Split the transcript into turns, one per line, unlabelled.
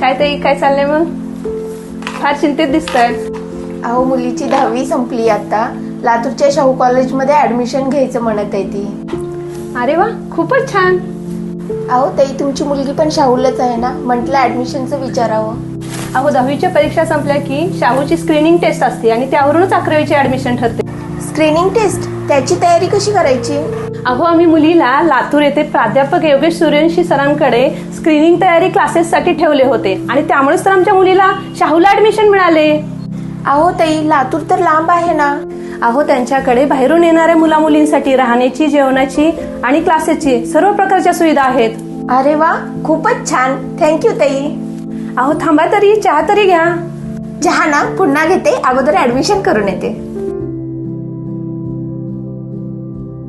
काय ताई काय चाललंय मग? फार चिंतेत दिसतायत
अहो मुलीची दहावी संपली आता. लातूरच्या शाहू कॉलेजमध्ये ऍडमिशन घ्यायचं म्हणत आहे ती.
अरे वा खूपच छान.
अहो ताई तुमची मुलगी पण शाहूलाच आहे ना? म्हटलं ऍडमिशनचं विचारावं.
अहो दहावीच्या परीक्षा संपल्या की शाहूची स्क्रीनिंग टेस्ट असते आणि त्यावरूनच अकरावीची ऍडमिशन ठरते.
स्क्रीनिंग टेस्ट त्याची तयारी कशी करायची?
अहो आम्ही मुलीला लातूर येथे प्राध्यापक योगेश सूर्यवंशी सरांकडे स्क्रीनिंग तयारी क्लासेससाठी ठेवले होते. आणि त्यामुळेच तर आमच्या मुलीला शाहूला ऍडमिशन मिळाले.
अहो ताई लातूर तर लांब आहे ना.
अहो त्यांच्याकडे बाहेरून येणाऱ्या मुला मुलींसाठी राहण्याची जेवणाची आणि क्लासेसची सर्व प्रकारच्या सुविधा आहेत.
अरे वा खूपच छान. थँक्यू ताई.
अहो थांबा तरी चहा तरी घ्या.
चहा ना पुन्हा घेते. अगोदर ऍडमिशन करून येते.